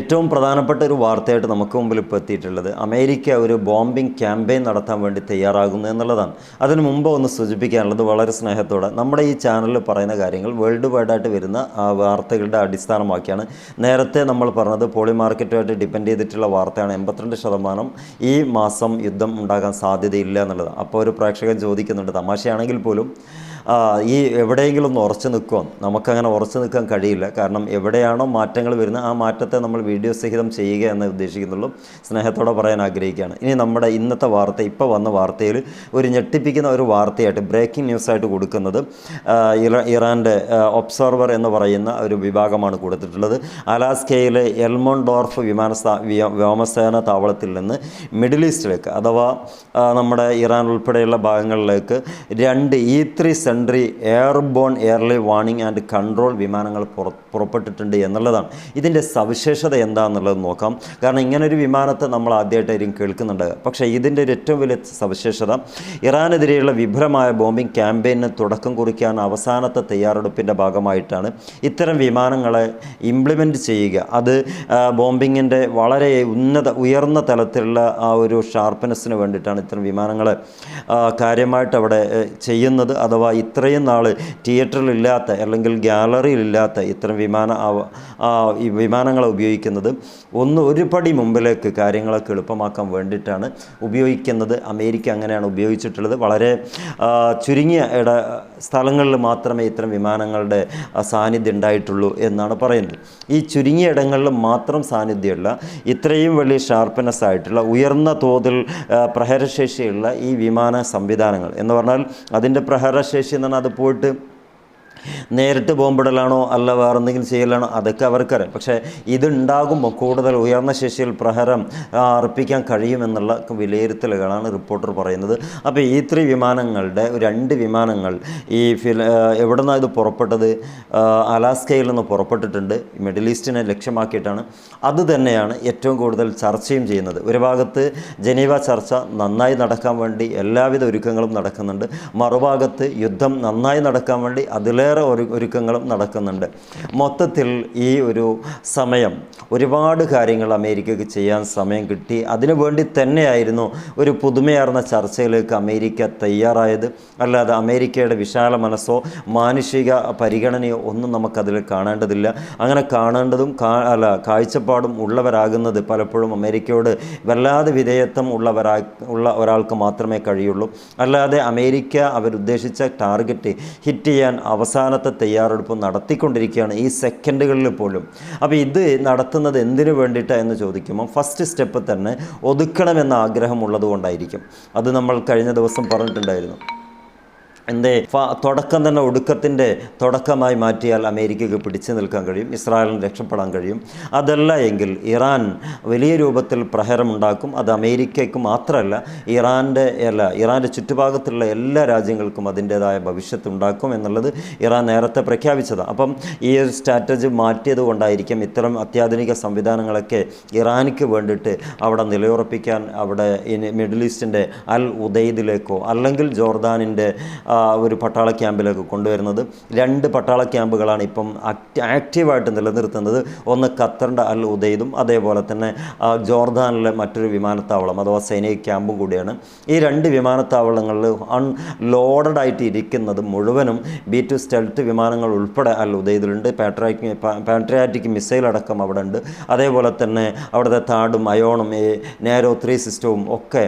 ഏറ്റവും പ്രധാനപ്പെട്ട ഒരു വാർത്തയായിട്ട് നമുക്ക് മുമ്പിൽ ഇപ്പോൾ എത്തിയിട്ടുള്ളത് അമേരിക്ക ഒരു ബോംബിംഗ് ക്യാമ്പയിൻ നടത്താൻ വേണ്ടി തയ്യാറാകുന്നു എന്നുള്ളതാണ്. അതിനു മുമ്പ് ഒന്ന് സൂചിപ്പിക്കാനുള്ളത് വളരെ സ്നേഹത്തോടെ നമ്മുടെ ഈ ചാനലിൽ പറയുന്ന കാര്യങ്ങൾ വേൾഡ് വൈഡായിട്ട് വരുന്ന വാർത്തകളുടെ അടിസ്ഥാനമാക്കിയാണ്. നേരത്തെ നമ്മൾ പറഞ്ഞത് പോളി മാർക്കറ്റുമായിട്ട് ഡിപ്പെൻഡ് ചെയ്തിട്ടുള്ള വാർത്തയാണ് എൺപത്തിരണ്ട് ശതമാനം ഈ മാസം യുദ്ധം ഉണ്ടാകാൻ സാധ്യതയില്ല എന്നുള്ളത്. അപ്പോൾ ഒരു പ്രേക്ഷകൻ ചോദിക്കുന്നുണ്ട് തമാശയാണെങ്കിൽ പോലും ഈ എവിടെയെങ്കിലും ഒന്ന് ഉറച്ചു നിൽക്കുമോ നമുക്കങ്ങനെ ഉറച്ചു നിൽക്കാൻ കഴിയില്ല. കാരണം എവിടെയാണോ മാറ്റങ്ങൾ വരുന്നത് ആ മാറ്റത്തെ നമ്മൾ വീഡിയോ സഹിതം ചെയ്യുക എന്ന് ഉദ്ദേശിക്കുന്നുള്ളൂ. സ്നേഹത്തോടെ പറയാൻ ആഗ്രഹിക്കുകയാണ്. ഇനി നമ്മുടെ ഇന്നത്തെ വാർത്ത ഇപ്പോൾ വന്ന വാർത്തയിൽ ഒരു ഞെട്ടിപ്പിക്കുന്ന ഒരു വാർത്തയായിട്ട് ബ്രേക്കിംഗ് ന്യൂസായിട്ട് കൊടുക്കുന്നത് ഇറാന്റെ ഒബ്സർവർ എന്ന് പറയുന്ന ഒരു വിഭാഗമാണ് കൊടുത്തിട്ടുള്ളത്. അലാസ്കയിലെ എൽമോൺഡോർഫ് വിമാനസ്ഥാ വ്യോമസേന താവളത്തിൽ നിന്ന് മിഡിൽ ഈസ്റ്റിലേക്ക് അഥവാ നമ്മുടെ ഇറാൻ ഉൾപ്പെടെയുള്ള ഭാഗങ്ങളിലേക്ക് രണ്ട് E three sentry airborne early warning and control വിമാനങ്ങൾ പുറ പുറപ്പെട്ടിട്ടുണ്ട് എന്നുള്ളതാണ്. ഇതിന്റെ സവിശേഷത എന്താണെന്നുള്ളത് നോക്കാം. കാരണം ഇങ്ങനൊരു വിമാനത്തെ നമ്മൾ ആദ്യമായിട്ടായിരിക്കും കേൾക്കുന്നുണ്ട്. പക്ഷേ ഇതിന്റെ ഏറ്റവും വലിയ സവിശേഷത ഇറാനെതിരെയുള്ള വിഭ്രമായ ബോംബിംഗ് ക്യാമ്പയിന് തുടക്കം കുറിക്കാൻ അവസാനത്തെ തയ്യാറെടുപ്പിന്റെ ഭാഗമായിട്ടാണ് ഇത്തരം വിമാനങ്ങളെ ഇംപ്ലിമെന്റ് ചെയ്യുക. അത് ബോംബിങ്ങിന്റെ വളരെ ഉന്നത ഉയർന്ന തലത്തിലുള്ള ആ ഒരു ഷാർപ്പ്നെസ്സിന് വേണ്ടിയിട്ടാണ് ഇത്തരം വിമാനങ്ങളെ കാര്യമായിട്ട് അവിടെ ചെയ്യുന്നത്. അഥവാ ഇത്രയും നാൾ തിയേറ്ററിലില്ലാത്ത അല്ലെങ്കിൽ ഗ്യാലറിയിലില്ലാത്ത ഇത്തരം വിമാന ഈ വിമാനങ്ങളെ ഉപയോഗിക്കുന്നത്. ഒന്ന് ഒരു പടി മുമ്പിലേക്ക് കാര്യങ്ങളൊക്കെ എളുപ്പമാക്കാൻ വേണ്ടിയിട്ടാണ് ഉപയോഗിക്കുന്നത്. അമേരിക്ക അങ്ങനെയാണ് ഉപയോഗിച്ചിട്ടുള്ളത്. വളരെ ചുരുങ്ങിയ ഇട സ്ഥലങ്ങളിൽ മാത്രമേ ഇത്തരം വിമാനങ്ങളുടെ സാന്നിധ്യം ഉണ്ടായിട്ടുള്ളൂ എന്നാണ് പറയുന്നത്. ഈ ചുരുങ്ങിയ ഇടങ്ങളിൽ മാത്രം സാന്നിധ്യമുള്ള ഇത്രയും വലിയ ഷാർപ്പ്നെസ് ആയിട്ടുള്ള ഉയർന്ന തോതിൽ പ്രഹരശേഷിയുള്ള ഈ വിമാന സംവിധാനങ്ങൾ എന്ന് പറഞ്ഞാൽ അതിന്റെ പ്രഹരശേഷി എന്ന് പറഞ്ഞാൽ അത് പോയിട്ട് നേരിട്ട് ബോംബിടലാണോ അല്ല വേറെ എന്തെങ്കിലും ചെയ്യലാണോ? അതൊക്കെ അവർക്കറിയാം. പക്ഷേ ഇതുണ്ടാകുമ്പോൾ കൂടുതൽ ഉയർന്ന ശേഷിയിൽ പ്രഹരം അർപ്പിക്കാൻ കഴിയുമെന്നുള്ള വിലയിരുത്തലുകളാണ് റിപ്പോർട്ടർ പറയുന്നത്. അപ്പോൾ ഈ ത്രീ വിമാനങ്ങളുടെ രണ്ട് വിമാനങ്ങൾ ഈ ഫിൽ എവിടെ നിന്നാണ് ഇത് പുറപ്പെട്ടത്? അലാസ്കയിൽ നിന്ന് പുറപ്പെട്ടിട്ടുണ്ട്. മിഡിൽ ഈസ്റ്റിനെ ലക്ഷ്യമാക്കിയിട്ടാണ്. അത് തന്നെയാണ് ഏറ്റവും കൂടുതൽ ചർച്ചയും ചെയ്യുന്നത്. ഒരു ഭാഗത്ത് ജനീവ ചർച്ച നന്നായി നടക്കാൻ വേണ്ടി എല്ലാവിധ ഒരുക്കങ്ങളും നടക്കുന്നുണ്ട്. മറുഭാഗത്ത് യുദ്ധം നന്നായി നടക്കാൻ വേണ്ടി അതിലേറെ ഒരു ഒരുക്കങ്ങളും നടക്കുന്നുണ്ട്. മൊത്തത്തിൽ ഈ ഒരു സമയം ഒരുപാട് കാര്യങ്ങൾ അമേരിക്കയ്ക്ക് ചെയ്യാൻ സമയം കിട്ടി. അതിനു വേണ്ടി തന്നെയായിരുന്നു ഒരു പുതുമയാർന്ന ചർച്ചയിലേക്ക് അമേരിക്ക തയ്യാറായത്. അല്ലാതെ അമേരിക്കയുടെ വിശാല മനസ്സോ മാനുഷിക പരിഗണനയോ ഒന്നും നമുക്കതിൽ കാണേണ്ടതില്ല. അങ്ങനെ കാണേണ്ടതും അല്ല കാഴ്ചപ്പാടും ഉള്ളവരാകുന്നത് പലപ്പോഴും അമേരിക്കയോട് വല്ലാതെ വിധേയത്വം ഉള്ളവരാ ഉള്ള ഒരാൾക്ക് മാത്രമേ കഴിയുള്ളൂ. അല്ലാതെ അമേരിക്ക അവരുദ്ദേശിച്ച ടാർഗറ്റ് ഹിറ്റ് ചെയ്യാൻ അവസാനത്തെ തയ്യാറെടുപ്പ് നടത്തിക്കൊണ്ടിരിക്കുകയാണ് ഈ സെക്കൻഡുകളിൽ പോലും. അപ്പോൾ ഇത് നടത്തുന്നത് എന്തിനു വേണ്ടിയിട്ടാണ് എന്ന് ചോദിക്കുമ്പോൾ ഫസ്റ്റ് സ്റ്റെപ്പ് തന്നെ ഒതുക്കണമെന്ന ആഗ്രഹമുള്ളത് കൊണ്ടായിരിക്കും അത് നമ്മൾ കഴിഞ്ഞ ദിവസം പറഞ്ഞിട്ടുണ്ടായിരുന്നു. എന്തേ തുടക്കം തന്നെ ഒടുക്കത്തിന്റെ തുടക്കമായി മാറ്റിയാൽ അമേരിക്കയ്ക്ക് പിടിച്ചു നിൽക്കാൻ കഴിയും ഇസ്രായേലിന് രക്ഷപ്പെടാൻ കഴിയും. അതല്ല എങ്കിൽ ഇറാൻ വലിയ രൂപത്തിൽ പ്രഹരമുണ്ടാക്കും. അത് അമേരിക്കയ്ക്ക് മാത്രമല്ല ഇറാന്റെ അല്ല ഇറാന്റെ ചുറ്റുഭാഗത്തുള്ള എല്ലാ രാജ്യങ്ങൾക്കും അതിന്റേതായ ഭവിഷ്യത്ത് ഉണ്ടാക്കും എന്നുള്ളത് ഇറാൻ നേരത്തെ പ്രഖ്യാപിച്ചതാണ് അപ്പം ഈ ഒരു സ്ട്രാറ്റജി മാറ്റിയത് കൊണ്ടായിരിക്കും ഇത്തരം അത്യാധുനിക സംവിധാനങ്ങളൊക്കെ ഇറാനിക്ക് വേണ്ടിയിട്ട് അവിടെ നിലയുറപ്പിക്കാൻ അവിടെ മിഡിൽ ഈസ്റ്റിന്റെ അൽ ഉദയ്ദിലേക്കോ അല്ലെങ്കിൽ ജോർദാനിന്റെ ഒരു പട്ടാള ക്യാമ്പിലേക്ക് കൊണ്ടുവരുന്നത്. രണ്ട് പട്ടാള ക്യാമ്പുകളാണ് ഇപ്പം ആക്റ്റീവായിട്ട് നിലനിർത്തുന്നത്. ഒന്ന് ഖത്തറിന്റെ അൽ ഉദയ്ദും അതേപോലെ തന്നെ ജോർദാനിലെ മറ്റൊരു വിമാനത്താവളം അഥവാ സൈനിക ക്യാമ്പും കൂടിയാണ്. ഈ രണ്ട് വിമാനത്താവളങ്ങളിൽ അൺ ലോഡഡ് ആയിട്ട് ഇരിക്കുന്നത് മുഴുവനും ബി ടു സ്റ്റെൽത്ത് വിമാനങ്ങൾ ഉൾപ്പെടെ അൽ ഉദയ്ദിലുണ്ട് പാട്രാറ്റിക് പാട്രിയാറ്റിക് മിസൈൽ അടക്കം അവിടെ ഉണ്ട് അതേപോലെ തന്നെ അവിടുത്തെ താടും അയോണും നേരോ ത്രീ സിസ്റ്റവും ഒക്കെ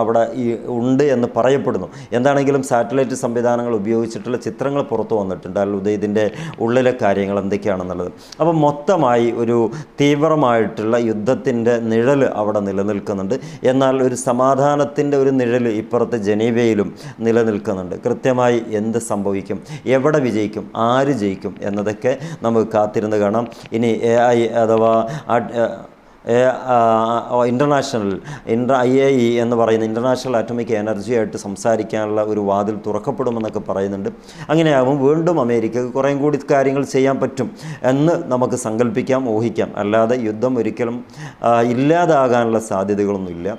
അവിടെ ഈ ഉണ്ട് എന്ന് പറയപ്പെടുന്നു. എന്താണെങ്കിലും സാറ്റലൈറ്റ് സംവിധാനങ്ങൾ ഉപയോഗിച്ചിട്ടുള്ള ചിത്രങ്ങൾ പുറത്തു വന്നിട്ടുണ്ട്. അൽ ഇതിന്റെ ഉള്ളിലെ കാര്യങ്ങൾ എന്തൊക്കെയാണെന്നുള്ളത്. അപ്പോൾ മൊത്തമായി ഒരു തീവ്രമായിട്ടുള്ള യുദ്ധത്തിന്റെ നിഴൽ അവിടെ നിലനിൽക്കുന്നുണ്ട്. എന്നാൽ ഒരു സമാധാനത്തിന്റെ ഒരു നിഴൽ ഇപ്പുറത്തെ ജനീവയിലും നിലനിൽക്കുന്നുണ്ട്. കൃത്യമായി എന്ത് സംഭവിക്കും? എവിടെ വിജയിക്കും? ആര് ജയിക്കും? എന്നതൊക്കെ നമുക്ക് കാത്തിരുന്ന് കാണാം. ഇനി എ ഐ അഥവാ international inter I A E എന്ന് പറയുന്ന ഇന്റർനാഷണൽ എനർജി ആയിട്ട് സംസാരിക്കാനുള്ള ഒരു വാതിൽ തുറക്കപ്പെടുമെന്നൊക്കെ പറയുന്നുണ്ട്. അങ്ങനെയാകുമ്പോൾ വീണ്ടും അമേരിക്കക്ക് കുറേയും കൂടി കാര്യങ്ങൾ ചെയ്യാൻ പറ്റും എന്ന് നമുക്ക് സങ്കല്പിക്കാം ഊഹിക്കാം. അല്ലാതെ യുദ്ധം ഒരിക്കലും ഇല്ലാതാകാനുള്ള സാധ്യതകളൊന്നുമില്ല.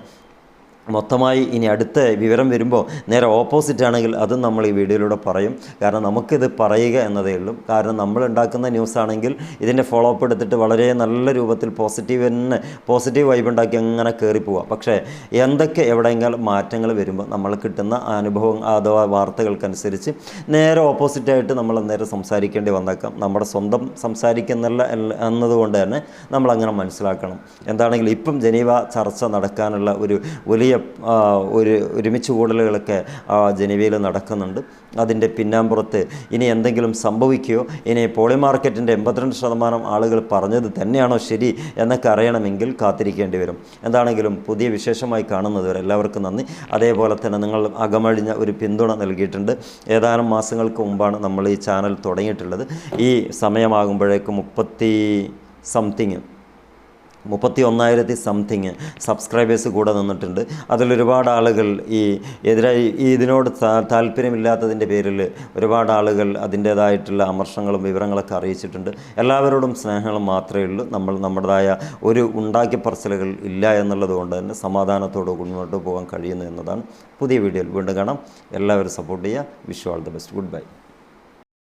മൊത്തമായി ഇനി അടുത്ത വിവരം വരുമ്പോൾ നേരെ ഓപ്പോസിറ്റ് ആണെങ്കിൽ അതും നമ്മൾ ഈ വീഡിയോയിലൂടെ പറയും. കാരണം നമുക്കിത് പറയുക എന്നതേ ഉള്ളൂ. കാരണം നമ്മൾ ഉണ്ടാക്കുന്ന ന്യൂസ് ആണെങ്കിൽ ഇതിന്റെ ഫോളോ അപ്പ് എടുത്തിട്ട് വളരെ നല്ല രൂപത്തിൽ പോസിറ്റീവ് തന്നെ പോസിറ്റീവ് വൈബ് ഉണ്ടാക്കി അങ്ങനെ പോവുക പക്ഷേ എന്തൊക്കെ എവിടെയെങ്കിലും മാറ്റങ്ങൾ വരുമ്പോൾ നമ്മൾ കിട്ടുന്ന അനുഭവം അഥവാ വാർത്തകൾക്കനുസരിച്ച് നേരെ ഓപ്പോസിറ്റായിട്ട് നമ്മൾ നേരെ സംസാരിക്കേണ്ടി വന്നേക്കാം. നമ്മുടെ സ്വന്തം സംസാരിക്കുന്നില്ല എന്നതുകൊണ്ട് തന്നെ നമ്മളങ്ങനെ മനസ്സിലാക്കണം. എന്താണെങ്കിലും ഇപ്പം ജനീവ ചർച്ച നടക്കാനുള്ള ഒരു വലിയ ഒരു ഒരുമിച്ച് കൂടലുകളൊക്കെ ജനീവയിൽ നടക്കുന്നുണ്ട്. അതിന്റെ പിന്നാമ്പുറത്ത് ഇനി എന്തെങ്കിലും സംഭവിക്കുകയോ ഇനി പോളി മാർക്കറ്റിന്റെ എൺപത്തിരണ്ട് ശതമാനം ആളുകൾ പറഞ്ഞത് തന്നെയാണോ ശരി എന്നൊക്കെ അറിയണമെങ്കിൽ കാത്തിരിക്കേണ്ടി വരും. എന്താണെങ്കിലും പുതിയ വിശേഷമായി കാണുന്നത് വരെ എല്ലാവർക്കും നന്ദി. അതേപോലെ തന്നെ നിങ്ങൾ അകമഴിഞ്ഞ ഒരു പിന്തുണ നൽകിയിട്ടുണ്ട്. ഏതാനും മാസങ്ങൾക്ക് മുമ്പാണ് നമ്മൾ ഈ ചാനൽ തുടങ്ങിയിട്ടുള്ളത്. ഈ സമയമാകുമ്പോഴേക്കും മുപ്പത്തി സംതിങ് മുപ്പത്തി ഒന്നായിരത്തി സംതിങ് സബ്സ്ക്രൈബേഴ്സ് കൂടെ നിന്നിട്ടുണ്ട്. അതിലൊരുപാട് ആളുകൾ ഈ എതിരായി ഈ ഇതിനോട് താല്പര്യമില്ലാത്തതിന്റെ പേരിൽ ഒരുപാട് ആളുകൾ അതിന്റേതായിട്ടുള്ള അമർഷങ്ങളും വിവരങ്ങളൊക്കെ അറിയിച്ചിട്ടുണ്ട്. എല്ലാവരോടും സ്നേഹങ്ങളും മാത്രമേ ഉള്ളൂ. നമ്മൾ നമ്മുടേതായ ഒരു ഉണ്ടാക്കി പറച്ചിലുകൾ ഇല്ല എന്നുള്ളത് കൊണ്ട് തന്നെ സമാധാനത്തോടെ മുന്നോട്ട് പോകാൻ കഴിയുന്നു എന്നതാണ്. പുതിയ വീഡിയോയിൽ വീണ്ടും കാണാം. എല്ലാവരും സപ്പോർട്ട് ചെയ്യുക. Vishu all the best goodbye